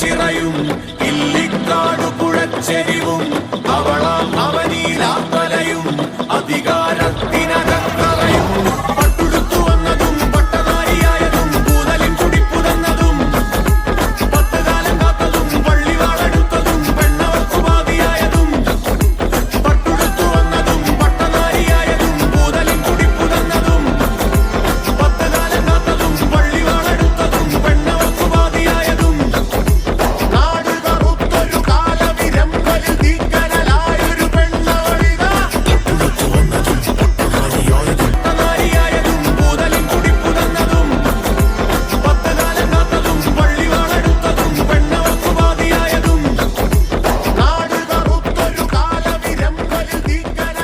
ചിറയും ഇല്ലിക്കാടു പുഴച്ചെരിവും അവള